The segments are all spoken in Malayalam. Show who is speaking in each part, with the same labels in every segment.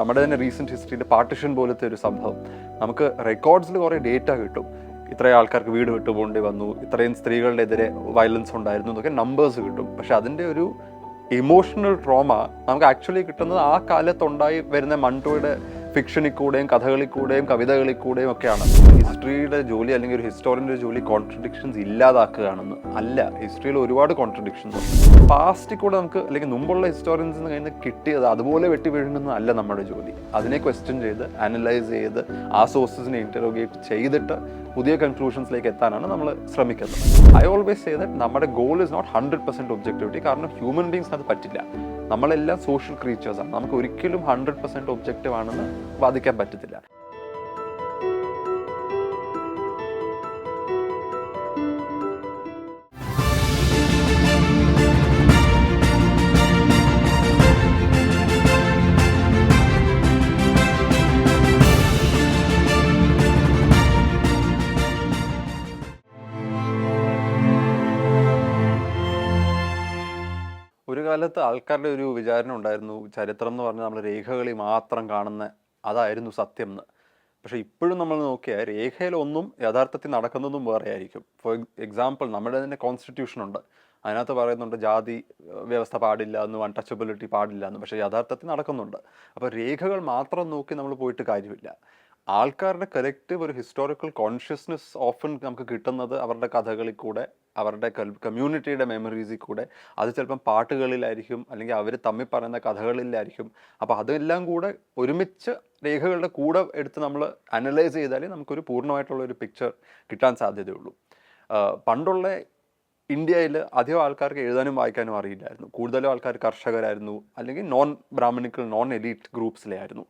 Speaker 1: നമ്മുടെ തന്നെ റീസെന്റ് ഹിസ്റ്ററിയിൽ പാർട്ടിഷൻ പോലത്തെ ഒരു സംഭവം. നമുക്ക് റെക്കോർഡ്സിൽ കുറേ ഡേറ്റ കിട്ടും. ഇത്രയും ആൾക്കാർക്ക് വീട് വിട്ടു പോകേണ്ടി വന്നു. ഇത്രയും സ്ത്രീകളുടെ എതിരെ വയലൻസ് ഉണ്ടായിരുന്നു എന്നൊക്കെ നമ്പേഴ്സ് കിട്ടും. പക്ഷെ അതിന്റെ ഒരു ഇമോഷണൽ ട്രോമ നമുക്ക് ആക്ച്വലി കിട്ടുന്നത് ആ കാലത്തുണ്ടായി വരുന്ന മൺടോയുടെ ഫിക്ഷനിൽ കൂടെയും കഥകളിൽ കൂടെയും കവിതകളിൽ കൂടെയും ഒക്കെയാണ്. ഹിസ്റ്ററിയുടെ ജോലി അല്ലെങ്കിൽ ഒരു ഹിസ്റ്റോറിന്റെ ജോലി കോൺട്രഡിക്ഷൻസ് ഇല്ലാതാക്കുകയാണെന്ന് അല്ല. ഹിസ്റ്ററിയിൽ ഒരുപാട് കോൺട്രഡിക്ഷൻസ് പാസ്റ്റിൽ കൂടെ നമുക്ക് അല്ലെങ്കിൽ മുമ്പുള്ള ഹിസ്റ്റോറിയൻസ് കയ്യിൽ നിന്ന് കിട്ടിയത് അതുപോലെ വെട്ടി വീഴുന്നത് അല്ല നമ്മുടെ ജോലി. അതിനെ ക്വസ്റ്റ്യൻ ചെയ്ത് അനലൈസ് ചെയ്ത് ആ സോഴ്സസിനെ ഇന്ററോഗേറ്റ് ചെയ്തിട്ട് പുതിയ കൺക്ലൂഷൻസിലേക്ക് എത്താനാണ് നമ്മൾ ശ്രമിക്കുന്നത്. ഐ ഓൾവേസ് സേ നമ്മുടെ goal is not hundred percent objectivity കാരണം ഹ്യൂമൻ ബീങ്സ് അത് പറ്റില്ല. നമ്മളെല്ലാം സോഷ്യൽ ക്രീച്ചേഴ്സാണ്. നമുക്ക് ഒരിക്കലും ഹൺഡ്രഡ് പെർസെന്റ് ഒബ്ജക്റ്റീവ് ആണെന്ന് വാദിക്കാൻ പറ്റത്തില്ല. കാലത്ത് ആൾക്കാരുടെ ഒരു വിചാരണ ഉണ്ടായിരുന്നു. ചരിത്രം എന്ന് പറഞ്ഞാൽ നമ്മൾ രേഖകളിൽ മാത്രം കാണുന്ന അതായിരുന്നു സത്യം എന്ന് പക്ഷെ ഇപ്പോഴും നമ്മൾ നോക്കിയാൽ രേഖയിലൊന്നും യഥാർത്ഥത്തിൽ നടക്കുന്നതും വേറെ ആയിരിക്കും. ഫോർ എക്സാമ്പിൾ നമ്മുടെ തന്നെ കോൺസ്റ്റിറ്റ്യൂഷൻ ഉണ്ട്. അതിനകത്ത് പറയുന്നുണ്ട് ജാതി വ്യവസ്ഥ പാടില്ല എന്നും അൺടച്ചബിലിറ്റി പാടില്ല എന്നും പക്ഷേ യഥാർത്ഥത്തിൽ നടക്കുന്നുണ്ട്. അപ്പോൾ രേഖകൾ മാത്രം നോക്കി നമ്മൾ പോയിട്ട് കാര്യമില്ല. ആൾക്കാരുടെ കലക്റ്റീവ് ഒരു ഹിസ്റ്റോറിക്കൽ കോൺഷ്യസ്നെസ് ഓഫൻ നമുക്ക് കിട്ടുന്നത് അവരുടെ കഥകളിൽ കൂടെ അവരുടെ കമ്മ്യൂണിറ്റിയുടെ മെമ്മറീസിൽ കൂടെ. അത് ചിലപ്പം പാട്ടുകളിലായിരിക്കും അല്ലെങ്കിൽ അവർ തമ്മിൽ പറയുന്ന കഥകളിലായിരിക്കും. അപ്പോൾ അതെല്ലാം കൂടെ ഒരുമിച്ച് രേഖകളുടെ കൂടെ എടുത്ത് നമ്മൾ അനലൈസ് ചെയ്താലേ നമുക്കൊരു പൂർണമായിട്ടുള്ള ഒരു പിക്ചർ കിട്ടാൻ സാധ്യതയുള്ളൂ. പണ്ടുള്ള ഇന്ത്യയിൽ അധികം ആൾക്കാർക്ക് എഴുതാനും വായിക്കാനും അറിയില്ലായിരുന്നു. കൂടുതലും ആൾക്കാർ കർഷകരായിരുന്നു അല്ലെങ്കിൽ നോൺ ബ്രാഹ്മണിക്കൽ നോൺ എലീറ്റ് ഗ്രൂപ്പ്സിലായിരുന്നു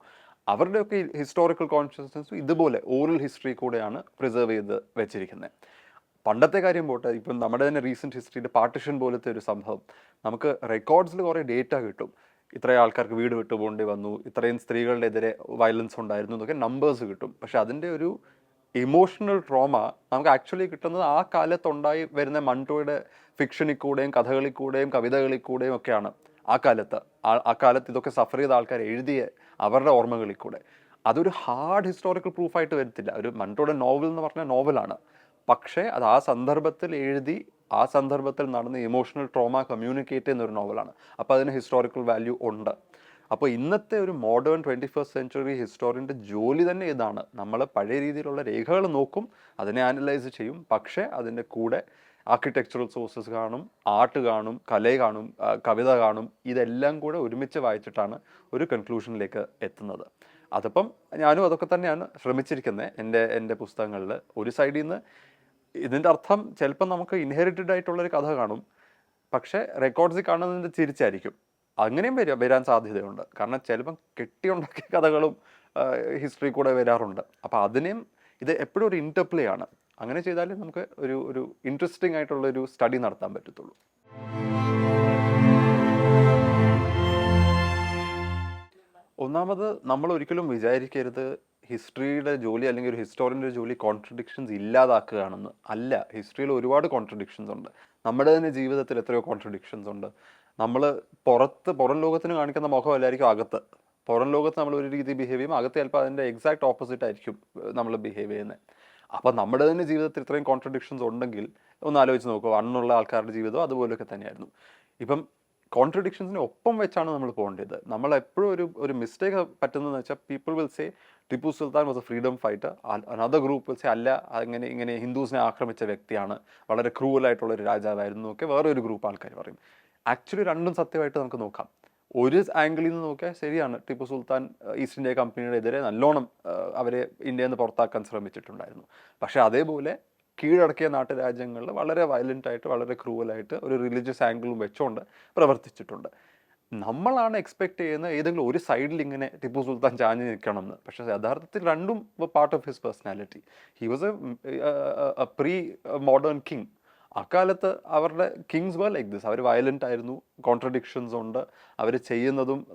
Speaker 1: അവരുടെയൊക്കെ ഹിസ്റ്റോറിക്കൽ കോൺഷ്യസ്നസ് ഇതുപോലെ ഓറൽ ഹിസ്റ്ററി കൂടെയാണ് പ്രിസർവ് ചെയ്ത് വെച്ചിരിക്കുന്നത് പണ്ടത്തെ കാര്യം പോട്ടെ ഇപ്പം നമ്മുടെ തന്നെ റീസെന്റ് ഹിസ്റ്ററിയിൽ പാർട്ടിഷൻ പോലത്തെ ഒരു സംഭവം. നമുക്ക് റെക്കോർഡ്സിൽ കുറേ ഡേറ്റ കിട്ടും. ഇത്രയും ആൾക്കാർക്ക് വീട് വിട്ടു പോകേണ്ടി വന്നു ഇത്രയും സ്ത്രീകളുടെ എതിരെ വയലൻസ് ഉണ്ടായിരുന്നു എന്നൊക്കെ നമ്പേഴ്സ് കിട്ടും. പക്ഷെ അതിന്റെ ഒരു ഇമോഷണൽ ട്രോമ നമുക്ക് ആക്ച്വലി കിട്ടുന്നത് ആ കാലത്തുണ്ടായി വരുന്ന മൺടോയുടെ ഫിക്ഷനിൽ കൂടെയും കഥകളിൽ കൂടെയും കവിതകളിൽ കൂടെയും ഒക്കെയാണ് ആ കാലത്ത്. ആ കാലത്ത് ഇതൊക്കെ സഫർ ചെയ്ത ആൾക്കാർ എഴുതിയ അവരുടെ ഓർമ്മകളിൽ കൂടെ. അതൊരു ഹാർഡ് ഹിസ്റ്റോറിക്കൽ പ്രൂഫായിട്ട് വരത്തില്ല. ഒരു മൺട്രോയുടെ നോവൽ എന്ന് പറഞ്ഞ നോവലാണ് പക്ഷേ അത് ആ സന്ദർഭത്തിൽ എഴുതി ആ സന്ദർഭത്തിൽ നടന്ന ഇമോഷണൽ ട്രോമ കമ്മ്യൂണിക്കേറ്റ് ചെയ്യുന്ന ഒരു നോവലാണ് അപ്പോൾ അതിന് ഹിസ്റ്റോറിക്കൽ വാല്യൂ ഉണ്ട്. അപ്പോൾ ഇന്നത്തെ ഒരു മോഡേൺ ട്വന്റി ഫസ്റ്റ് സെഞ്ചുറി ഹിസ്റ്റോറിന്റെ ജോലി തന്നെ ഇതാണ്. നമ്മൾ പഴയ രീതിയിലുള്ള രേഖകൾ നോക്കും അതിനെ ആനലൈസ് ചെയ്യും. പക്ഷേ അതിന്റെ കൂടെ ആർക്കിടെക്ചറൽ സോഴ്സസ് കാണും ആർട്ട് കാണും കല കാണും കവിത കാണും ഇതെല്ലാം കൂടെ ഒരുമിച്ച് വായിച്ചിട്ടാണ് ഒരു കൺക്ലൂഷനിലേക്ക് എത്തുന്നത്. അതിപ്പം ഞാനും അതൊക്കെ തന്നെയാണ് ശ്രമിച്ചിരിക്കുന്നത് എന്റെ എന്റെ പുസ്തകങ്ങളിൽ ഒരു സൈഡിൽ നിന്ന് ഇതിന്റെ അർത്ഥം ചിലപ്പം നമുക്ക് ഇൻഹെറിറ്റഡ് ആയിട്ടുള്ളൊരു കഥ കാണും. പക്ഷേ റെക്കോർഡ്സിൽ കാണുന്നതിന്റെ തിരിച്ചായിരിക്കും. അങ്ങനെയും വരും വരാൻ സാധ്യതയുണ്ട്. കാരണം ചിലപ്പം കെട്ടിയുണ്ടാക്കിയ കഥകളും ഹിസ്റ്ററി കൂടെ വരാറുണ്ട്. അപ്പോൾ അതിനെയും ഇത് എപ്പോഴും ഒരു ഇന്റർപ്ലേ ആണ്. അങ്ങനെ ചെയ്താലേ നമുക്ക് ഒരു ഒരു ഇൻട്രസ്റ്റിംഗ് ആയിട്ടുള്ള ഒരു സ്റ്റഡി നടത്താൻ പറ്റത്തുള്ളൂ. ഒന്നാമത് നമ്മൾ ഒരിക്കലും വിചാരിക്കരുത് ഹിസ്റ്ററിയുടെ ജോലി അല്ലെങ്കിൽ ഒരു ഹിസ്റ്റോറിയന്റെ ജോലി കോൺട്രഡിക്ഷൻസ് ഇല്ലാതാക്കുകയാണെന്ന്. അല്ല ഹിസ്റ്ററിയിൽ ഒരുപാട് കോൺട്രഡിക്ഷൻസ് ഉണ്ട്. നമ്മുടെ തന്നെ ജീവിതത്തിൽ എത്രയോ കോൺട്രഡിക്ഷൻസ് ഉണ്ട്. നമ്മൾ പുറത്ത് പുറം ലോകത്തിന് കാണിക്കുന്ന മുഖമല്ലായിരിക്കും അകത്ത്. പുറം ലോകത്ത് നമ്മൾ ഒരു രീതി ബിഹേവ് ചെയ്യും അകത്ത് ചിലപ്പോൾ അതിന്റെ എക്സാക്ട് ഓപ്പോസിറ്റ് ആയിരിക്കും നമ്മൾ ബിഹേവ് ചെയ്യുന്നത്. അപ്പോൾ നമ്മുടെ തന്നെ ജീവിതത്തിൽ ഇത്രയും കോൺട്രഡിക്ഷൻസ് ഉണ്ടെങ്കിൽ ഒന്ന് ആലോചിച്ച് നോക്കുക അണ്ണുള്ള ആൾക്കാരുടെ ജീവിതം അതുപോലെയൊക്കെ തന്നെയായിരുന്നു. ഇപ്പം കോൺട്രഡിക്ഷൻസിന് ഒപ്പം വെച്ചാണ് നമ്മൾ പോകേണ്ടത്. നമ്മൾ എപ്പോഴും ഒരു ഒരു മിസ്റ്റേക്ക് പറ്റുന്നതെന്ന് വെച്ചാൽ people will say Tipu Sultan was a freedom fighter another group will say അല്ല അങ്ങനെ ഇങ്ങനെ ഹിന്ദുസിനെ ആക്രമിച്ച വ്യക്തിയാണ്. വളരെ ക്രൂവലായിട്ടുള്ള ഒരു രാജാവായിരുന്നു. ഒക്കെ വേറെ ഒരു ഗ്രൂപ്പ് ആൾക്കാർ പറയും. ആക്ച്വലി രണ്ടും സത്യമായിട്ട് നമുക്ക് നോക്കാം. ഒരു ആംഗിളിൽ നിന്ന് നോക്കിയാൽ ശരിയാണ്. ടിപ്പു സുൽത്താൻ ഈസ്റ്റ് ഇന്ത്യ കമ്പനിയുടെ എതിരെ നല്ലോണം അവരെ ഇന്ത്യയിൽ നിന്ന് പുറത്താക്കാൻ ശ്രമിച്ചിട്ടുണ്ടായിരുന്നു. പക്ഷേ അതേപോലെ കീഴടക്കിയ നാട്ടുരാജ്യങ്ങളിൽ വളരെ വയലന്റായിട്ട് വളരെ ക്രൂവലായിട്ട് ഒരു റിലീജിയസ് ആംഗിളും വെച്ചുകൊണ്ട് പ്രവർത്തിച്ചിട്ടുണ്ട്. നമ്മളാണ് എക്സ്പെക്ട് ചെയ്യുന്ന ഏതെങ്കിലും ഒരു സൈഡിൽ ഇങ്ങനെ ടിപ്പു സുൽത്താൻ ചാഞ്ഞ് നിൽക്കണം എന്ന് പക്ഷേ യഥാർത്ഥത്തിൽ രണ്ടും part of his personality he was a pre modern king അക്കാലത്ത് അവരുടെ കിങ്സ് വർ ലൈക്ക് ദിസ് അവർ വയലന്റ് ആയിരുന്നു. കോൺട്രഡിക്ഷൻസ് ഉണ്ട്. അവർ ചെയ്യുന്നതും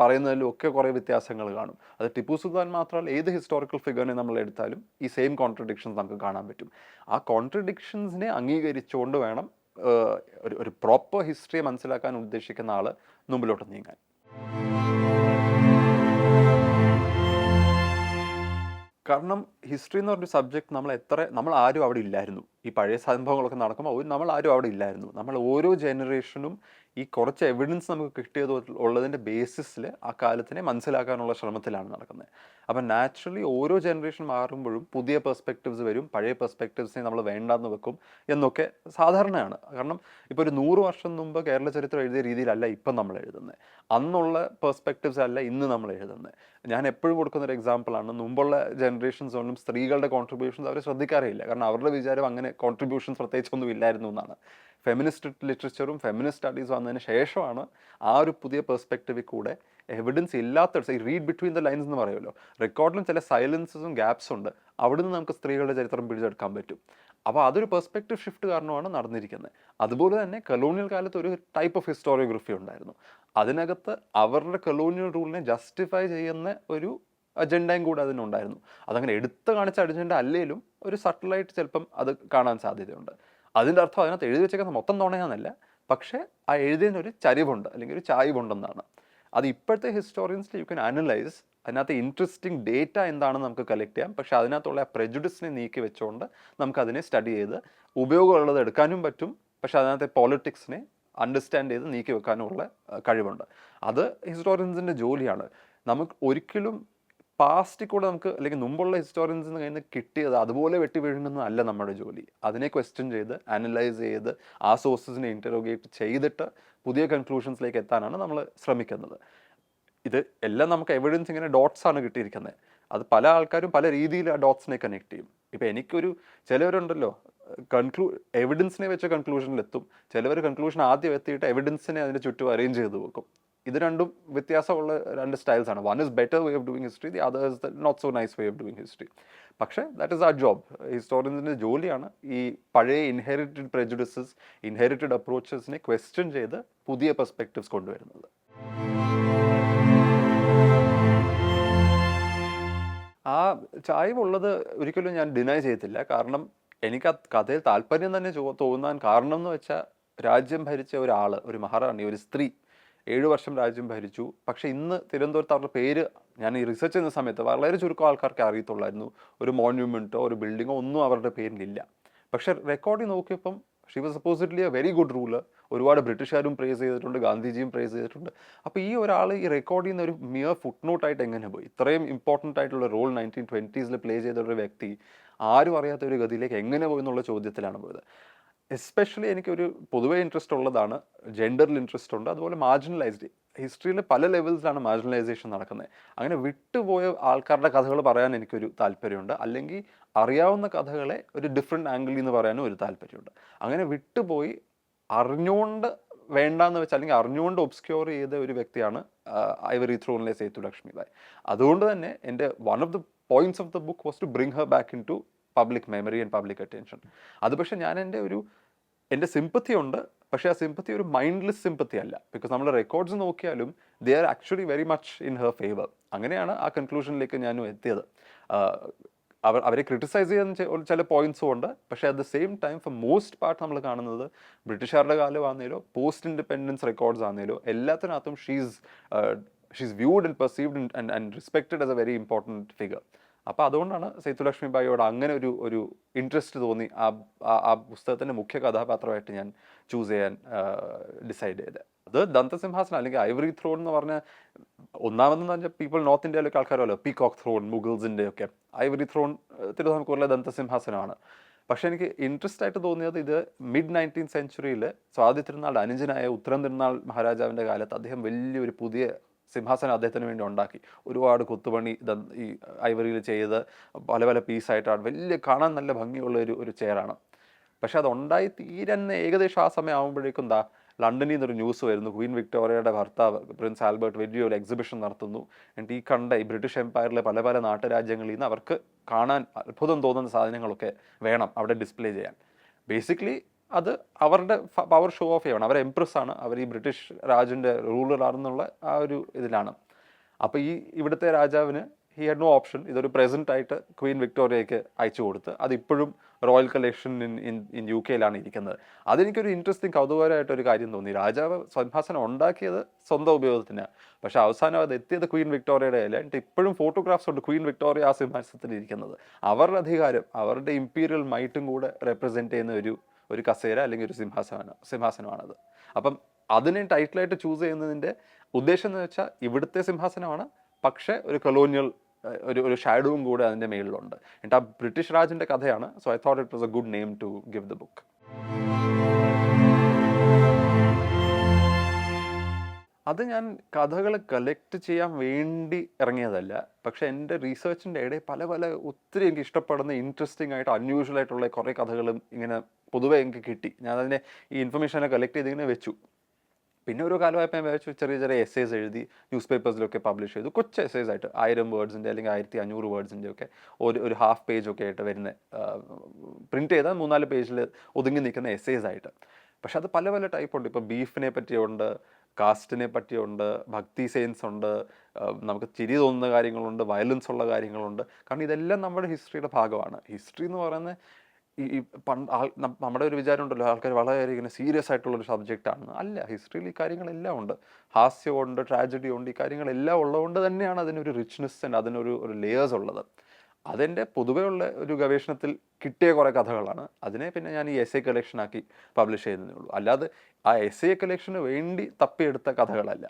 Speaker 1: പറയുന്നതിലും ഒക്കെ കുറേ വ്യത്യാസങ്ങൾ കാണും. അത് ടിപ്പു സുൽത്താൻ മാത്രമല്ല ഏത് ഹിസ്റ്റോറിക്കൽ ഫിഗറിനെ നമ്മൾ എടുത്താലും ഈ സെയിം കോൺട്രഡിക്ഷൻസ് നമുക്ക് കാണാൻ പറ്റും. ആ കോൺട്രഡിക്ഷൻസിനെ അംഗീകരിച്ചുകൊണ്ട് വേണം ഒരു ഒരു പ്രോപ്പർ ഹിസ്റ്ററിയെ മനസ്സിലാക്കാൻ ഉദ്ദേശിക്കുന്ന ആൾ മുമ്പിലോട്ട് നീങ്ങാൻ. കാരണം ഹിസ്റ്ററി എന്ന് പറഞ്ഞൊരു സബ്ജക്ട് നമ്മൾ എത്ര നമ്മൾ ആരും അവിടെ ഇല്ലായിരുന്നു. ഈ പഴയ സംഭവങ്ങളൊക്കെ നടക്കുമ്പോൾ നമ്മൾ ആരും അവിടെ ഇല്ലായിരുന്നു. നമ്മൾ ഓരോ ജനറേഷനും ഈ കുറച്ച് എവിഡൻസ് നമുക്ക് കിട്ടിയത് ഉള്ളതിന്റെ ബേസിസിൽ ആ കാലത്തിനെ മനസ്സിലാക്കാനുള്ള ശ്രമത്തിലാണ് നടക്കുന്നത്. അപ്പം നാച്ചുറലി ഓരോ ജനറേഷൻ മാറുമ്പോഴും പുതിയ പെർസ്പെക്റ്റീവ്സ് വരും പഴയ പെർസ്പെക്റ്റീവ്സിനെ നമ്മൾ വേണ്ടാന്ന് വെക്കും എന്നൊക്കെ സാധാരണയാണ്. കാരണം ഇപ്പോൾ ഒരു നൂറ് വർഷം മുമ്പ് കേരള ചരിത്രം എഴുതിയ രീതിയിലല്ല ഇപ്പം നമ്മൾ എഴുതുന്നത് അന്നുള്ള പെർസ്പെക്റ്റീവ്സ് അല്ല ഇന്ന് നമ്മൾ എഴുതുന്നത് ഞാൻ എപ്പോഴും കൊടുക്കുന്ന ഒരു എക്സാമ്പിളാണ് മുമ്പുള്ള ജനറേഷൻസ് ഒന്നും സ്ത്രീകളുടെ കോൺട്രിബ്യൂഷൻസ് അവർ ശ്രദ്ധിക്കാറില്ല കാരണം അവരുടെ വിചാരം അങ്ങനെ കോൺട്രിബ്യൂഷൻസ് പ്രത്യേകിച്ചൊന്നും ഇല്ലായിരുന്നു എന്നാണ്. ഫെമിനിസ്റ്റ് ലിറ്ററേച്ചറും ഫെമിനിസ്റ്റ് സ്റ്റഡീസ് വന്നതിന് ശേഷമാണ് ആ ഒരു പുതിയ പെർസ്പെക്റ്റീവിൽ കൂടെ എവിഡൻസ് ഇല്ലാത്ത ഈ റീഡ് ബിറ്റ്വീൻ ദ ലൈൻസ് എന്ന് പറയുമല്ലോ. റെക്കോർഡിലും ചില സൈലൻസസും ഗ്യാപ്സ് ഉണ്ട്. അവിടെ നിന്ന് നമുക്ക് സ്ത്രീകളുടെ ചരിത്രം പിടിച്ചെടുക്കാൻ പറ്റും. അപ്പോൾ അതൊരു പെർസ്പെക്റ്റീവ് ഷിഫ്റ്റ് കാരണമാണ് നടന്നിരിക്കുന്നത്. അതുപോലെ തന്നെ കൊളോണിയൽ കാലത്ത് ഒരു ടൈപ്പ് ഓഫ് ഹിസ്റ്റോറിയോഗ്രഫി ഉണ്ടായിരുന്നു. അതിനകത്ത് അവരുടെ കൊളോണിയൽ റൂളിനെ ജസ്റ്റിഫൈ ചെയ്യുന്ന ഒരു അജണ്ടയും കൂടെ അതിനുണ്ടായിരുന്നു അതങ്ങനെ എടുത്ത് കാണിച്ച അജണ്ട അല്ലേലും ഒരു സട്ടിലായിട്ട് ചിലപ്പം അത് കാണാൻ സാധ്യതയുണ്ട്. അതിന്റെ അർത്ഥം അതിനകത്ത് എഴുതി വെച്ചേക്കുന്ന മൊത്തം നുണയാന്നല്ല. പക്ഷേ ആ എഴുതിയതിന് ഒരു ചരിവുണ്ട് അല്ലെങ്കിൽ ഒരു ചായ്വുണ്ടെന്നാണ്. അത് ഇപ്പോഴത്തെ ഹിസ്റ്റോറിയൻസിൽ യു ക്യാൻ അനലൈസ് അതിനകത്ത് ഇൻട്രസ്റ്റിംഗ് ഡേറ്റ എന്താണെന്ന് നമുക്ക് കളക്ട് ചെയ്യാം. പക്ഷെ അതിനകത്തുള്ള പ്രെജുഡിസിനെ നീക്കി വെച്ചുകൊണ്ട് നമുക്കതിനെ സ്റ്റഡി ചെയ്ത് ഉപയോഗമുള്ളത് എടുക്കാനും പറ്റും. പക്ഷെ അതിനകത്തെ പോളിറ്റിക്സിനെ അണ്ടർസ്റ്റാൻഡ് ചെയ്ത് നീക്കി വെക്കാനുമുള്ള കഴിവുണ്ട്. അത് ഹിസ്റ്റോറിയൻസിന്റെ ജോലിയാണ്. നമുക്ക് ഒരിക്കലും പാസ്റ്റിൽ കൂടെ നമുക്ക് അല്ലെങ്കിൽ മുമ്പുള്ള ഹിസ്റ്റോറിയൻസ് നിന്ന് കയ്യിൽ നിന്ന് കിട്ടിയത് അതുപോലെ വെട്ടി വീഴുന്നതല്ല നമ്മുടെ ജോലി. അതിനെ ക്വസ്റ്റ്യൻ ചെയ്ത് അനലൈസ് ചെയ്ത് ആ സോഴ്സസിനെ ഇന്ററോഗേറ്റ് ചെയ്തിട്ട് പുതിയ കൺക്ലൂഷൻസിലേക്ക് എത്താനാണ് നമ്മൾ ശ്രമിക്കുന്നത്. ഇത് എല്ലാം നമുക്ക് എവിഡൻസ് ഇങ്ങനെ ഡോട്ട്സ് ആണ് കിട്ടിയിരിക്കുന്നത് അത് പല ആൾക്കാരും പല രീതിയിൽ ആ ഡോട്ട്സിനെ കണക്ട് ചെയ്യും. ഇപ്പം എനിക്കൊരു ചിലവരുണ്ടല്ലോ കൺക്ലൂ എവിഡൻസിനെ വെച്ച കൺക്ലൂഷനിലെത്തും ചിലവർ കൺക്ലൂഷൻ ആദ്യം എത്തിയിട്ട് എവിഡൻസിനെ അതിന്റെ ചുറ്റും അറേഞ്ച് ചെയ്ത് വെക്കും. ഇത് രണ്ടും വ്യത്യാസമുള്ള രണ്ട് സ്റ്റൈൽസ് ആണ്. One is better way of doing history the other is the not so nice way of doing history പക്ഷേ ദാറ്റ് ഇസ് ആ ജോബ് ഹിസ്റ്റോറിയൻസിന്റെ ജോലിയാണ് ഈ പഴയ ഇൻഹെറിറ്റഡ് പ്രെജുഡിസസ് ഇൻഹെറിറ്റഡ് അപ്രോച്ചസിനെ ക്വസ്റ്റ്യൻ ചെയ്ത് പുതിയ പെർസ്പെക്റ്റീവ്സ് കൊണ്ടുവരുന്നത്. ആ ചായ്വുള്ളത് ഒരിക്കലും ഞാൻ ഡിനൈ ചെയ്യത്തില്ല. കാരണം എനിക്ക് ആ കഥയിൽ താല്പര്യം തന്നെ തോന്നാൻ കാരണം എന്ന് വെച്ചാൽ രാജ്യം ഭരിച്ച ഒരാൾ ഒരു മഹാറാണി ഒരു സ്ത്രീ ഏഴു വർഷം രാജ്യം ഭരിച്ചു. പക്ഷേ ഇന്ന് തിരുവനന്തപുരത്ത് അവരുടെ പേര് ഞാൻ ഈ റിസർച്ച് ചെയ്യുന്ന സമയത്ത് വളരെ ചുരുക്കം ആൾക്കാർക്ക് അറിയത്തുള്ളായിരുന്നു. ഒരു മോണ്യുമെന്റോ ഒരു ബിൽഡിങ്ങോ ഒന്നും അവരുടെ പേരിലില്ല. പക്ഷേ റെക്കോർഡിൽ നോക്കിയപ്പം she was supposedly a very good ruler ഒരുപാട് ബ്രിട്ടീഷുകാരും പ്രേസ് ചെയ്തിട്ടുണ്ട് ഗാന്ധിജിയും പ്രേസ് ചെയ്തിട്ടുണ്ട്. അപ്പോൾ ഈ ഒരാൾ ഈ റെക്കോർഡ് ചെയ്യുന്ന ഒരു മിയർ ഫുട് നോട്ടായിട്ട് എങ്ങനെ പോയി? ഇത്രയും ഇമ്പോർട്ടന്റ് ആയിട്ടുള്ള റോൾ നയന്റീൻ ട്വന്റീസിൽ പ്ലേ ചെയ്ത ഒരു വ്യക്തി ആരും അറിയാത്ത ഒരു ഗതിയിലേക്ക് എങ്ങനെ പോയി എന്നുള്ള ചോദ്യത്തിലാണ് പോയത്. എസ്പെഷ്യലി എനിക്കൊരു പൊതുവെ ഇൻട്രസ്റ്റ് ഉള്ളതാണ് ജെൻഡറിൽ ഇൻട്രസ്റ്റ് ഉണ്ട് അതുപോലെ മാർജിനലൈസ്ഡ് ഹിസ്റ്ററിയിൽ പല ലെവൽസിലാണ് മാർജിനലൈസേഷൻ നടക്കുന്നത് അങ്ങനെ വിട്ടുപോയ ആൾക്കാരുടെ കഥകൾ പറയാൻ എനിക്കൊരു താല്പര്യമുണ്ട്. അല്ലെങ്കിൽ അറിയാവുന്ന കഥകളെ ഒരു ഡിഫറെന്റ് ആംഗിളിൽ നിന്ന് പറയാനും ഒരു താല്പര്യമുണ്ട്. അങ്ങനെ വിട്ടുപോയി അറിഞ്ഞുകൊണ്ട് വേണ്ടാന്ന് വെച്ചാൽ അല്ലെങ്കിൽ അറിഞ്ഞുകൊണ്ട് ഒബ്സ്ക്യൂർ ചെയ്ത ഒരു വ്യക്തിയാണ് ഐവറി ത്രോണിലെ സേതു ലക്ഷ്മിബായ് അതുകൊണ്ട് തന്നെ എന്റെ one of the points of the book was to bring her back into public memory and public attention അത് പക്ഷേ ഞാൻ എന്റെ ഒരു എന്റെ സിമ്പത്തി ഉണ്ട് പക്ഷേ ആ സിമ്പത്തി ഒരു മൈൻഡ്ലെസ് സിമ്പത്തി അല്ല. ബിക്കോസ് നമ്മൾ റെക്കോർഡ്സ് നോക്കിയാലും they are actually very much in her favour അങ്ങനെയാണ് ആ കൺക്ലൂഷനിലേക്ക് ഞാനും എത്തിയത്. അവർ അവരെ ക്രിട്ടിസൈസ് ചെയ്യാൻ ചില പോയിന്റ്സും ഉണ്ട്. പക്ഷേ at the same time for most part നമ്മൾ കാണുന്നത് ബ്രിട്ടീഷുകാരുടെ കാലം ആണെങ്കിലോ പോസ്റ്റ് ഇൻഡിപെൻഡൻസ് റെക്കോർഡ്സ് ആണെങ്കിലോ എല്ലാത്തിനകത്തും she's she's viewed and perceived and and respected as a very important figure അപ്പോൾ അതുകൊണ്ടാണ് സേതുലക്ഷ്മി ബായിയോട് അങ്ങനെ ഒരു ഒരു ഇൻട്രസ്റ്റ് തോന്നി ആ ആ- പുസ്തകത്തിന്റെ മുഖ്യ കഥാപാത്രമായിട്ട് ഞാൻ ചൂസ് ചെയ്യാൻ ഡിസൈഡ് ചെയ്തത്. അത് ദന്തസിംഹാസനം അല്ലെങ്കിൽ ഐവറി ത്രോൺ എന്ന് പറഞ്ഞ ഒന്നാമതെന്ന് പറഞ്ഞാൽ പീപ്പിൾ നോർത്ത് ഇന്ത്യയിലൊക്കെ ആൾക്കാരല്ലോ പീകോക്ക് ത്രോൺ മുഗൾസിന്റെ ഒക്കെ ഐവറി ത്രോൺ തിരുവിതാംകൂറിലെ ദന്തസിംഹാസനമാണ്. പക്ഷേ എനിക്ക് ഇൻട്രസ്റ്റ് ആയിട്ട് തോന്നിയത് ഇത് മിഡ് നയന്റീൻ സെഞ്ചുറിയിൽ സ്വാതി തിരുനാൾ അനുജനായ ഉത്തരം തിരുനാൾ മഹാരാജാവിന്റെ കാലത്ത് അദ്ദേഹം വലിയൊരു പുതിയ സിംഹാസനം അദ്ദേഹത്തിന് വേണ്ടി ഉണ്ടാക്കി. ഒരുപാട് കുത്തുപണി ഈ ഐവറിയിൽ ചെയ്ത് പല പല പീസായിട്ടാണ്. വലിയ കാണാൻ നല്ല ഭംഗിയുള്ള ഒരു ഒരു ചെയറാണ്. പക്ഷെ അതുണ്ടായി തീരുന്ന ഏകദേശം ആ സമയം ആകുമ്പോഴേക്കും എന്താ ലണ്ടനിൽ നിന്നൊരു ന്യൂസ് വരുന്നു. ക്വീൻ വിക്ടോറിയയുടെ ഭർത്താവ് പ്രിൻസ് ആൽബർട്ട് വലിയൊരു എക്സിബിഷൻ നടത്തുന്നു. എന്നിട്ട് ഈ കണ്ട ഈ ബ്രിട്ടീഷ് എംപയറിലെ പല പല നാട്ടുരാജ്യങ്ങളിൽ നിന്ന് അവർക്ക് കാണാൻ അത്ഭുതം തോന്നുന്ന സാധനങ്ങളൊക്കെ വേണം അവിടെ ഡിസ്പ്ലേ ചെയ്യാൻ. ബേസിക്കലി അത് അവരുടെ പവർ ഷോ ഓഫ് ചെയ്യണം. അവർ എംപ്രസ് ആണ്. അവർ ഈ ബ്രിട്ടീഷ് രാജിന്റെ റൂളർ ആണെന്നുള്ള ആ ഒരു ഇതിലാണ്. അപ്പോൾ ഈ ഇവിടുത്തെ രാജാവിന് ഹി ഹാഡ് നോ ഓപ്ഷൻ ഇതൊരു പ്രസന്റ് ആയിട്ട് ക്വീൻ വിക്ടോറിയയ്ക്ക് അയച്ചു കൊടുത്ത്. അതിപ്പോഴും royal collection in in in U കെയിലാണ് ഇരിക്കുന്നത്. അതെനിക്കൊരു ഇൻട്രസ്റ്റിംഗ് കൗതുകകരമായിട്ടൊരു കാര്യം തോന്നി. രാജാവ് സിംഹാസനം ഉണ്ടാക്കിയത് സ്വന്തം ഉപയോഗത്തിന്. പക്ഷേ അവസാനം അത് എത്തിയത് ക്വീൻ വിക്ടോറിയയുടെ അല്ല എന്നിട്ട് ഇപ്പോഴും ഫോട്ടോഗ്രാഫ്സ് ഉണ്ട് ക്വീൻ വിക്ടോറിയ ആ സിംഹാസനത്തിൽ ഇരിക്കുന്നത് അവരുടെ അധികാരം അവരുടെ ഇമ്പീരിയൽ മൈറ്റും കൂടെ റെപ്രസെന്റ് ചെയ്യുന്ന ഒരു ഒരു കസേര അല്ലെങ്കിൽ ഒരു സിംഹാസനം സിംഹാസനമാണത്. അപ്പം അതിനെ ടൈറ്റിലായിട്ട് ചൂസ് ചെയ്യുന്നതിന്റെ ഉദ്ദേശം എന്ന് വെച്ചാൽ ഇവിടുത്തെ സിംഹാസനമാണ് പക്ഷേ ഒരു കൊളോണിയൽ ഒരു ഒരു ഷാഡോവും കൂടെ അതിന്റെ മേളിലുണ്ട്. എന്നിട്ട് ആ ബ്രിട്ടീഷ് രാജിന്റെ കഥയാണ് so I thought it was a good name to give the book അത് ഞാൻ കഥകൾ കളക്ട് ചെയ്യാൻ വേണ്ടി ഇറങ്ങിയതല്ല. പക്ഷെ എന്റെ റീസേർച്ചിന്റെ ഇടയിൽ പല പല ഒത്തിരി എനിക്ക് ഇഷ്ടപ്പെടുന്ന ഇൻട്രസ്റ്റിംഗ് ആയിട്ട് അൺയൂഷ്വൽ ആയിട്ടുള്ള കുറേ കഥകളും ഇങ്ങനെ പൊതുവെ എനിക്ക് കിട്ടി. ഞാൻ അതിനെ ഈ ഇൻഫർമേഷനെ കളക്ട് ചെയ്ത് ഇങ്ങനെ വെച്ചു. പിന്നെ ഒരു കാലമായപ്പോൾ ഞാൻ വിചാരിച്ചു ചെറിയ ചെറിയ എസ്സേസ് എഴുതി ന്യൂസ് പേപ്പേഴ്സിലൊക്കെ പബ്ലിഷ് ചെയ്തു. കൊച്ചു എസ്സേസ് ആയിട്ട് ആയിരം വേർഡ്സിന്റെ അല്ലെങ്കിൽ ആയിരത്തി അഞ്ഞൂറ് വേർഡ്സിന്റെ ഒക്കെ ഒരു ഒരു ഹാഫ് പേജ് ഒക്കെ ആയിട്ട് വരുന്ന പ്രിന്റ് ചെയ്താൽ മൂന്നാൽ പേജിൽ ഒതുങ്ങി നിൽക്കുന്ന എസ്സേസ് ആയിട്ട്. പക്ഷെ അത് പല പല ടൈപ്പ് ഉണ്ട്. ഇപ്പോൾ ബീഫിനെ പറ്റിയുണ്ട് കാസ്റ്റിനെ പറ്റിയുണ്ട് ഭക്തി സെയിൻസ് ഉണ്ട് നമുക്ക് ചിരി തോന്നുന്ന കാര്യങ്ങളുണ്ട് വയലൻസ് ഉള്ള കാര്യങ്ങളുണ്ട്. കാരണം ഇതെല്ലാം നമ്മുടെ ഹിസ്റ്ററിയുടെ ഭാഗമാണ്. ഹിസ്റ്ററി എന്ന് പറയുന്നത് ഈ പണ്ട് ആൾ നമ്മുടെ ഒരു വിചാരം ഉണ്ടല്ലോ ആൾക്കാർ വളരെ ഇങ്ങനെ സീരിയസ് ആയിട്ടുള്ള ഒരു സബ്ജക്റ്റ് ആണ് അല്ല ഹിസ്റ്ററിയിൽ ഈ കാര്യങ്ങളെല്ലാം ഉണ്ട്. ഹാസ്യമുണ്ട് ട്രാജഡി ഉണ്ട് ഈ കാര്യങ്ങളെല്ലാം ഉള്ളതുകൊണ്ട് തന്നെയാണ് അതിനൊരു റിച്ച്നെസ് ആൻഡ് അതിനൊരു ഒരു ലേയേഴ്സ് ഉള്ളത്. അതെന്റെ പൊതുവെയുള്ള ഒരു ഗവേഷണത്തിൽ കിട്ടിയ കുറേ കഥകളാണ്. അതിനെ പിന്നെ ഞാൻ ഈ എസ് എ കളക്ഷനാക്കി പബ്ലിഷ് ചെയ്യുന്നതേ ഉള്ളൂ. അല്ലാതെ ആ എസ് എ കളക്ഷന് വേണ്ടി തപ്പിയെടുത്ത കഥകളല്ല.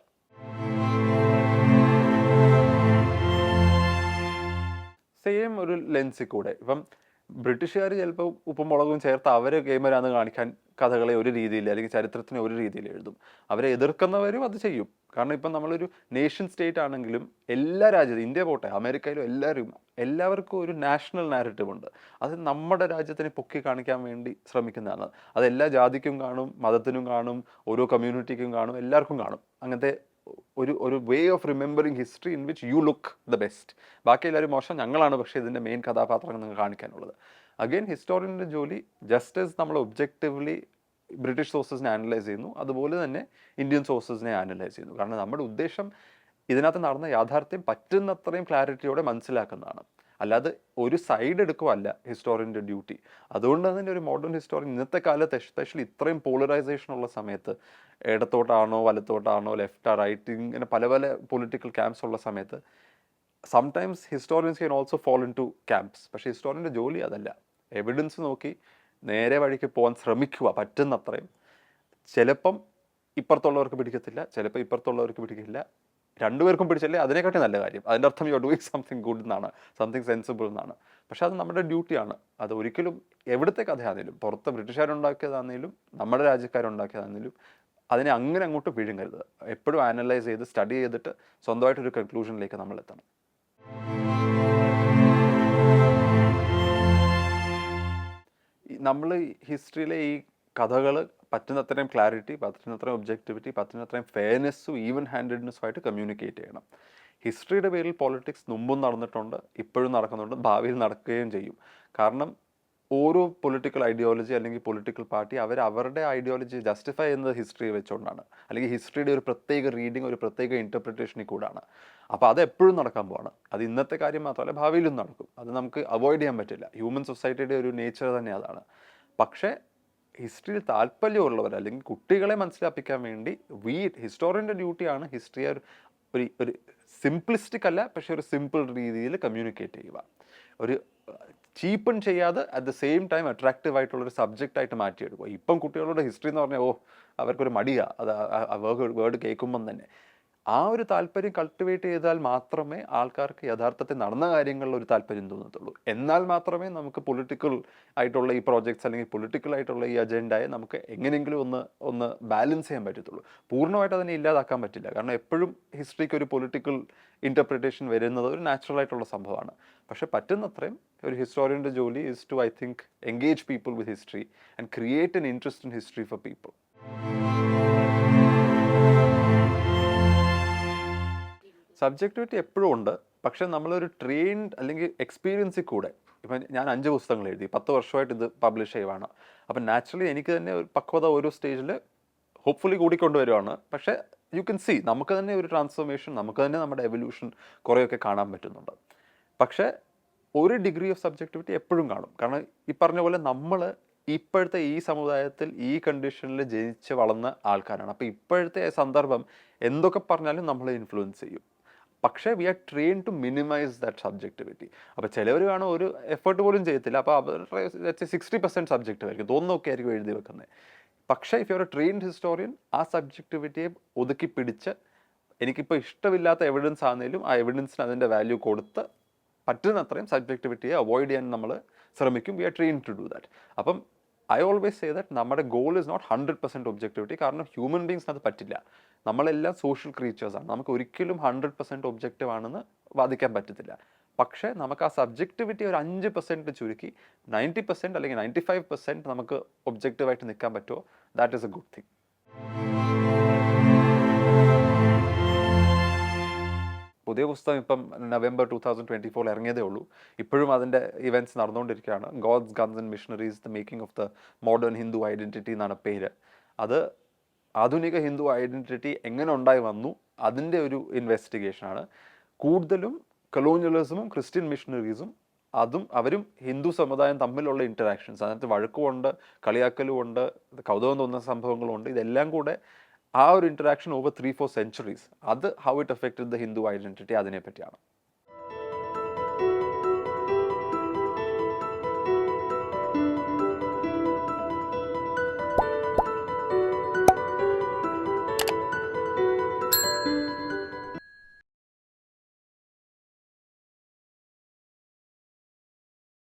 Speaker 1: സെയിം ഒരു ലെൻസിൽ കൂടെ. ഇപ്പം ബ്രിട്ടീഷുകാർ ചിലപ്പോൾ ഉപ്പും മുളകും ചേർത്ത് അവർ ഗെയിമരാന്ന് കാണിക്കാൻ കഥകളെ ഒരു രീതിയിൽ അല്ലെങ്കിൽ ചരിത്രത്തിനെ ഒരു രീതിയിൽ എഴുതും. അവരെ എതിർക്കുന്നവരും അത് ചെയ്യും. കാരണം ഇപ്പം നമ്മളൊരു നേഷൻ സ്റ്റേറ്റ് ആണെങ്കിലും എല്ലാ രാജ്യത്തും ഇന്ത്യ പോട്ടെ അമേരിക്കയിലും എല്ലാവരും എല്ലാവർക്കും ഒരു നാഷണൽ നാരറ്റീവ് ഉണ്ട്. അത് നമ്മുടെ രാജ്യത്തിനെ പൊക്കി കാണിക്കാൻ വേണ്ടി ശ്രമിക്കുന്നതാണ്. അത് എല്ലാ ജാതിക്കും കാണും മതത്തിനും കാണും ഓരോ കമ്മ്യൂണിറ്റിക്കും കാണും എല്ലാവർക്കും കാണും. അങ്ങനത്തെ ഒരു ഒരു way of remembering history in which you look the best ബാക്കി എല്ലാവരും മോശം ഞങ്ങളാണ് പക്ഷേ ഇതിന്റെ മെയിൻ കഥാപാത്രങ്ങൾ നിങ്ങൾ കാണിക്കാനുള്ളത്. അഗെയിൻ ഹിസ്റ്റോറിയന്റെ ജോലി ജസ്റ്റ് as നമ്മൾ ഒബ്ജക്റ്റീവ്ലി ബ്രിട്ടീഷ് സോഴ്സസിനെ അനലൈസ് ചെയ്യുന്നു അതുപോലെ തന്നെ ഇന്ത്യൻ സോഴ്സസിനെ അനലൈസ് ചെയ്യുന്നു. കാരണം നമ്മുടെ ഉദ്ദേശം ഇതിനകത്ത് നടന്ന യാഥാർത്ഥ്യം പറ്റുന്നത്രയും ക്ലാരിറ്റിയോടെ മനസ്സിലാക്കുന്നതാണ്. അല്ലാതെ ഒരു സൈഡ് എടുക്കുവല്ല ഹിസ്റ്റോറിയന്റെ ഡ്യൂട്ടി അതുകൊണ്ട് തന്നെ ഒരു മോഡേൺ ഹിസ്റ്റോറിയൻ ഇന്നത്തെ കാലത്ത് എസ്പെഷ്യലി ഇത്രയും പോളറൈസേഷൻ ഉള്ള സമയത്ത് ഇടത്തോട്ടാണോ വലത്തോട്ടാണോ ലെഫ്റ്റ് റൈറ്റ് ഇങ്ങനെ പല പല പൊളിറ്റിക്കൽ ക്യാമ്പ്സ് ഉള്ള സമയത്ത് sometimes historians can also fall into camps പക്ഷേ ഹിസ്റ്റോറിയന്റെ ജോലി അതല്ല. എവിഡൻസ് നോക്കി നേരെ വഴിക്ക് പോകാൻ ശ്രമിക്കുക പറ്റുന്നത്രയും. ചിലപ്പം ഇപ്പുറത്തുള്ളവർക്ക് പിടിക്കത്തില്ല ചിലപ്പോൾ ഇപ്പുറത്തുള്ളവർക്ക് പിടിക്കില്ല. രണ്ടുപേർക്കും പിടിച്ചല്ലേ? അതിനെക്കാട്ടി നല്ല കാര്യം. അതിന്റെ അർത്ഥം you are doing something good എന്നാണ്. സംതിങ് സെൻസിബിൾ എന്നാണ്. പക്ഷെ അത് നമ്മുടെ ഡ്യൂട്ടിയാണ് അത് ഒരിക്കലും എവിടുത്തെ കഥയാണെങ്കിലും പുറത്ത് ബ്രിട്ടീഷുകാരുണ്ടാക്കിയതാണെങ്കിലും നമ്മുടെ രാജ്യക്കാരുണ്ടാക്കിയതാണെങ്കിലും അതിനെ അങ്ങനെ അങ്ങോട്ട് വിഴുങ്ങരുത്. എപ്പോഴും അനലൈസ് ചെയ്ത് സ്റ്റഡി ചെയ്തിട്ട് സ്വന്തമായിട്ടൊരു കൺക്ലൂഷനിലേക്ക് നമ്മൾ എത്തണം. നമ്മൾ ഹിസ്റ്ററിയിലെ ഈ കഥകൾ പറ്റുന്നത്രയും ക്ലാരിറ്റി പറ്റുന്നത്രയും ഒബ്ജക്ടിവിറ്റി പറ്റുന്നത്രയും ഫെയർനെസ്സും ഈവൻ ഹാൻഡഡ്നെസ്സും ആയിട്ട് കമ്മ്യൂണിക്കേറ്റ് ചെയ്യണം. ഹിസ്റ്ററിയുടെ പേരിൽ പോളിറ്റിക്സ് മുമ്പും നടന്നിട്ടുണ്ട് ഇപ്പോഴും നടക്കുന്നുണ്ട് ഭാവിയിൽ നടക്കുകയും ചെയ്യും. കാരണം ഓരോ പൊളിറ്റിക്കൽ ഐഡിയോളജി അല്ലെങ്കിൽ പൊളിറ്റിക്കൽ പാർട്ടി അവർ അവരുടെ ഐഡിയോളജി ജസ്റ്റിഫൈ ചെയ്യുന്നത് ഹിസ്റ്ററി വെച്ചുകൊണ്ടാണ്. അല്ലെങ്കിൽ ഹിസ്റ്ററിയുടെ ഒരു പ്രത്യേക റീഡിങ് ഒരു പ്രത്യേക ഇന്റർപ്രിറ്റേഷനിൽ കൂടാണ്. അപ്പോൾ അത് എപ്പോഴും നടക്കാൻ പോവാണ്. അത് ഇന്നത്തെ കാര്യം മാത്രമല്ല ഭാവിയിലും നടക്കും. അത് നമുക്ക് അവോയ്ഡ് ചെയ്യാൻ പറ്റില്ല. ഹ്യൂമൻ സൊസൈറ്റിയുടെ ഒരു നേച്ചർ തന്നെ അതാണ്. പക്ഷേ ഹിസ്റ്ററിയിൽ താല്പര്യമുള്ളവർ അല്ലെങ്കിൽ കുട്ടികളെ മനസ്സിലാപ്പിക്കാൻ വേണ്ടി വി ഹിസ്റ്റോറിയന്റെ ഡ്യൂട്ടിയാണ് ഹിസ്റ്ററി ഒരു ഒരു ഒരു സിംപ്ലിസ്റ്റിക് അല്ല പക്ഷേ ഒരു സിമ്പിൾ രീതിയിൽ കമ്മ്യൂണിക്കേറ്റ് ചെയ്യുക. ഒരു ചീപ്പൺ ചെയ്യാതെ at the same time attractive ആയിട്ടുള്ള ഒരു സബ്ജക്റ്റ് ആയിട്ട് മാറ്റിയെടുക്കുക. ഇപ്പം കുട്ടികളുടെ ഹിസ്റ്ററി എന്ന് പറഞ്ഞാൽ ഓ അവർക്കൊരു മടിയാണ് അത് വേർഡ് കേൾക്കുമ്പം തന്നെ. ആ ഒരു താല്പര്യം കൾട്ടിവേറ്റ് ചെയ്താൽ മാത്രമേ ആൾക്കാർക്ക് യഥാർത്ഥത്തിൽ നടന്ന കാര്യങ്ങളിൽ ഒരു താല്പര്യം തോന്നത്തുള്ളൂ. എന്നാൽ മാത്രമേ നമുക്ക് പൊളിറ്റിക്കൽ ആയിട്ടുള്ള ഈ പ്രോജക്ട്സ് അല്ലെങ്കിൽ പൊളിറ്റിക്കൽ ആയിട്ടുള്ള ഈ അജണ്ടയെ നമുക്ക് എങ്ങനെയെങ്കിലും ഒന്ന് ഒന്ന് ബാലൻസ് ചെയ്യാൻ പറ്റത്തുള്ളൂ. പൂർണമായിട്ട് അതിനെ ഇല്ലാതാക്കാൻ പറ്റില്ല. കാരണം എപ്പോഴും ഹിസ്റ്ററിക്ക് ഒരു പൊളിറ്റിക്കൽ ഇന്റർപ്രിറ്റേഷൻ വരുന്നത് ഒരു നാച്ചുറൽ ആയിട്ടുള്ള സംഭവമാണ്. പക്ഷെ പറ്റുന്നത്രയും ഒരു ഹിസ്റ്റോറിയന്റെ ജോലി is to I think engage people with history and create an interest in history for people subjectivity എപ്പോഴും ഉണ്ട്. പക്ഷെ നമ്മളൊരു ട്രെയിൻഡ് അല്ലെങ്കിൽ എക്സ്പീരിയൻസിൽ കൂടെ. ഇപ്പം ഞാൻ അഞ്ച് പുസ്തകങ്ങൾ എഴുതി. പത്ത് വർഷമായിട്ട് ഇത് പബ്ലിഷ് ചെയ്യുവാണ്. അപ്പം നാച്ചുറലി എനിക്ക് തന്നെ ഒരു പക്വത ഓരോ സ്റ്റേജിൽ ഹോപ്പ്ഫുള്ളി കൂടിക്കൊണ്ടുവരുവാണ്. പക്ഷേ യു കെൻ സി നമുക്ക് തന്നെ ഒരു ട്രാൻസ്ഫോർമേഷൻ നമുക്ക് തന്നെ നമ്മുടെ എവല്യൂഷൻ കുറേയൊക്കെ കാണാൻ പറ്റുന്നുണ്ട്. പക്ഷേ ഒരു ഡിഗ്രി ഓഫ് സബ്ജക്ടിവിറ്റി എപ്പോഴും കാണും. കാരണം ഈ പറഞ്ഞ പോലെ നമ്മൾ ഇപ്പോഴത്തെ ഈ സമുദായത്തിൽ ഈ കണ്ടീഷനിൽ ജനിച്ച് വളർന്ന ആൾക്കാരാണ്. അപ്പോൾ ഇപ്പോഴത്തെ സന്ദർഭം എന്തൊക്കെ പറഞ്ഞാലും നമ്മളെ ഇൻഫ്ലുവൻസ് ചെയ്യും. പക്ഷേ we are train to minimise that subjectivity അപ്പോൾ ചിലവർ കാണും ഒരു എഫേർട്ട് പോലും ചെയ്യത്തില്ല. അപ്പോൾ അവരുടെ സിക്സ്റ്റി പെർസെന്റ് സബ്ജക്റ്റ് ആയിരിക്കും. തോന്നുന്നൊക്കെ ആയിരിക്കും എഴുതി വെക്കുന്നത് പക്ഷേ if you are train historian ആ സബ്ജക്ടിവിറ്റിയെ ഒതുക്കി പിടിച്ച് എനിക്കിപ്പോൾ ഇഷ്ടമില്ലാത്ത എവിഡൻസ് ആണെങ്കിലും ആ എവിഡൻസിന് അതിന്റെ വാല്യൂ കൊടുത്ത് പറ്റുന്നത്രയും സബ്ജക്ടിവിറ്റിയെ അവോയ്ഡ് ചെയ്യാൻ നമ്മൾ ശ്രമിക്കും. We are train to do that അപ്പം ഐ ഓൾവേസ് സേ ദാറ്റ് നമ്മുടെ goal is not hundred percent objectivity കാരണം ഹ്യൂമൻ ബീങ്സിന് അത് പറ്റില്ല. നമ്മളെല്ലാം സോഷ്യൽ ക്രീച്ചേഴ്സാണ് നമുക്ക് ഒരിക്കലും ഹൺഡ്രഡ് പെർസെന്റ് ഒബ്ജക്റ്റീവ് ആണെന്ന് വാദിക്കാൻ പറ്റത്തില്ല. പക്ഷേ നമുക്ക് ആ സബ്ജക്റ്റിവിറ്റി ഒരു അഞ്ച് പെർസെന്റ് ചുരുക്കി നയന്റി പെർസെന്റ് അല്ലെങ്കിൽ നയന്റി ഫൈവ് പെർസെന്റ് നമുക്ക് ഒബ്ജക്റ്റീവായിട്ട് നിൽക്കാൻ പറ്റുമോ? That is a good thing പുതിയ പുസ്തകം ഇപ്പം നവംബർ ടൂ തൗസൻഡ് ട്വന്റി ഫോറിൽ ഇറങ്ങിയതേ ഉള്ളൂ. ഇപ്പോഴും അതിന്റെ ഇവന്റ്സ് നടന്നുകൊണ്ടിരിക്കുകയാണ്. Gods guns and missionaries the making of the modern Hindu identity എന്നാണ് പേര്. അത് ആധുനിക ഹിന്ദു ഐഡന്റിറ്റി എങ്ങനെ ഉണ്ടായി വന്നു? അതിന്റെ ഒരു ഇൻവെസ്റ്റിഗേഷനാണ് കൂടുതലും കൊളോണിയലിസമും ക്രിസ്ത്യൻ മിഷണറീസും അതും അവരും ഹിന്ദു സമുദായം തമ്മിലുള്ള ഇന്ററാക്ഷൻസ് അതിനകത്ത് വഴക്കുമുണ്ട് കളിയാക്കലുമുണ്ട് കൗതുകം തോന്നുന്ന സംഭവങ്ങളുണ്ട് ഇതെല്ലാം കൂടെ ആ ഒരു interaction over three four centuries അത് how it affected the Hindu identity അതിനെ പറ്റിയാണ്